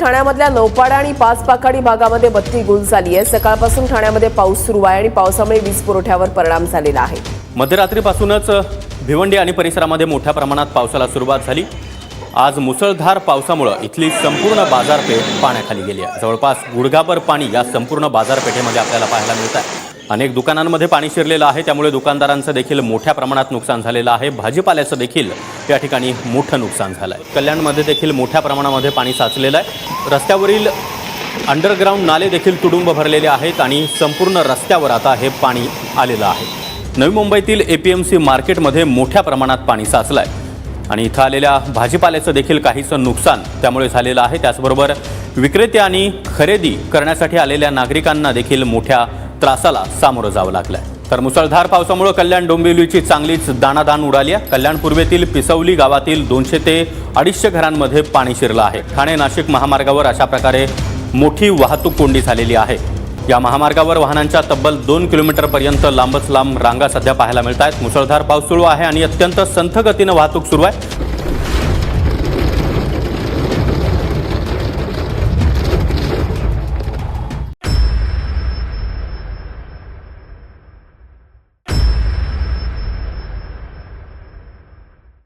ठाण्यामधल्या नौपाडा आणि पाच पाखाडी भागामध्ये बत्ती गुल झाली आहे. सकाळपासून ठाण्यामध्ये पाऊस सुरू आहे आणि पावसामुळे वीज पुरवठ्यावर परिणाम झालेला आहे. मध्यरात्रीपासूनच भिवंडी आणि परिसरामध्ये मोठ्या प्रमाणात पावसाला सुरुवात झाली. आज मुसळधार पावसामुळं इथली संपूर्ण बाजारपेठ पाण्याखाली गेली आहे. जवळपास गुडघाभर पाणी या संपूर्ण बाजारपेठेमध्ये आपल्याला पाहायला मिळत आहे. अनेक दुकानांमध्ये पाणी शिरलेलं आहे. त्यामुळे दुकानदारांचं देखील मोठ्या प्रमाणात नुकसान झालेलं आहे. भाजीपाल्याचं देखील या ठिकाणी मोठं नुकसान झालं आहे कल्याणमध्ये देखील मोठ्या प्रमाणामध्ये पाणी साचलेलं आहे. रस्त्यावरील अंडरग्राऊंड नाले देखील तुडुंब भरलेले आहेत आणि संपूर्ण रस्त्यावर आता हे पाणी आलेलं आहे. नवी मुंबईतील ए पी एम सी मार्केटमध्ये मोठ्या प्रमाणात पाणी साचलं आहे आणि इथं आलेल्या भाजीपाल्याचं देखील काहीसं नुकसान त्यामुळे झालेलं आहे. त्याचबरोबर विक्रेते आणि खरेदी करण्यासाठी आलेल्या नागरिकांना देखील मोठ्या त्रासाला सामोरं जावं लागलं आहे तर मुसळधार पावसामुळे कल्याण डोंबिवलीची चांगलीच दाणादाण उडाली आहे. कल्याण पूर्वेतील पिसवली गावातील दोनशे ते अडीचशे घरांमध्ये पाणी शिरलं आहे. ठाणे नाशिक महामार्गावर अशा प्रकारे मोठी वाहतूक कोंडी झालेली आहे. या महामार्गावर वाहनांच्या तब्बल दोन किलोमीटरपर्यंत लांबच लांब रांगा सध्या पाहायला मिळत आहेत मुसळधार पाऊस सुरू आहे आणि अत्यंत संथ गतीनं वाहतूक सुरू आहे.